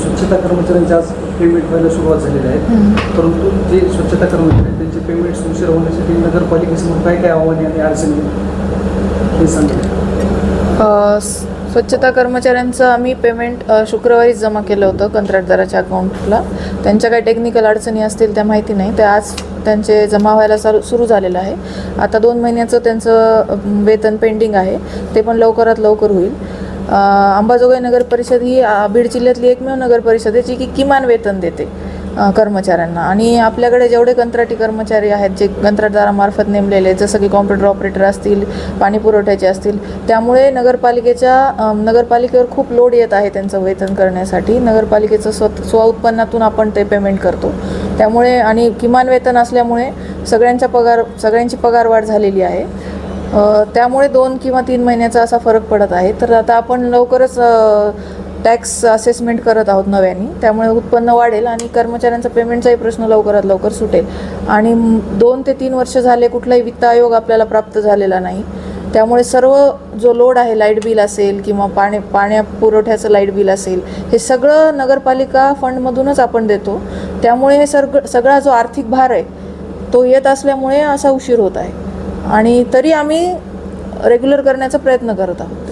स्वच्छता कर्मचाऱ्यांचे आज पेमेंट व्हायला सुरुवात झालेली आहे. परंतु जे स्वच्छता कर्मचारी आहेत त्यांचे पेमेंट्स उशीर होण्यासाठी नगरपालिकेसमोर काय काय आव्हाने आणि अडचणी? हे सांगितलं स्वच्छता कर्मचाऱ्यांचं आम्ही पेमेंट शुक्रवारीच जमा केलं होतं कंत्राटदाराच्या अकाउंटला त्यांच्या काही टेक्निकल अडचणी असतील त्या माहिती नाही. ते आज त्यांचे जमा व्हायला चालू सुरू झालेलं आहे. आता दोन महिन्याचं त्यांचं वेतन पेंडिंग आहे. ते पण लवकरात लवकर होईल. अंबाजोगाई नगर परिषद ही बीड जिल्ह्यातली एकमेव नगर परिषद आहे जी की किमान वेतन देते कर्मचाऱ्यांना. आणि आपल्याकडे जेवढे कंत्राटी कर्मचारी आहेत जे कंत्राटदारामार्फत नेमलेले जसं की कॉम्प्युटर ऑपरेटर असतील पाणी पुरवठ्याचे असतील त्यामुळे नगरपालिकेच्या नगरपालिकेवर खूप लोड येत आहे त्यांचं वेतन करण्यासाठी. नगरपालिकेचं स्व स्वउत्पन्नातून आपण ते पेमेंट करतो. त्यामुळे आणि किमान वेतन असल्यामुळे सगळ्यांच्या पगार सगळ्यांची पगारवाढ झालेली आहे. त्यामुळे दोन किंवा तीन महिन्याचा असा फरक पडत आहे. तर आता आपण लवकरच टॅक्स असेसमेंट करत आहोत नव्याने. त्यामुळे उत्पन्न वाढेल आणि कर्मचाऱ्यांचा पेमेंटचाही प्रश्न लवकरात लवकर सुटेल. आणि दोन ते तीन वर्ष झाले कुठलाही वित्त आयोग आपल्याला प्राप्त झालेला नाही. त्यामुळे सर्व जो लोड आहे लाइट बिल असेल किंवा पाणी पाण्या पुरवठ्याचं लाइट बिल असेल हे सगळं नगरपालिका फंडमधूनच आपण देतो. त्यामुळे हे सग सगळा जो आर्थिक भार आहे तो येत असल्यामुळे असा उशीर होत आहे. आणि तरी आम्ही रेग्युलर करण्याचा प्रयत्न करत आहोत.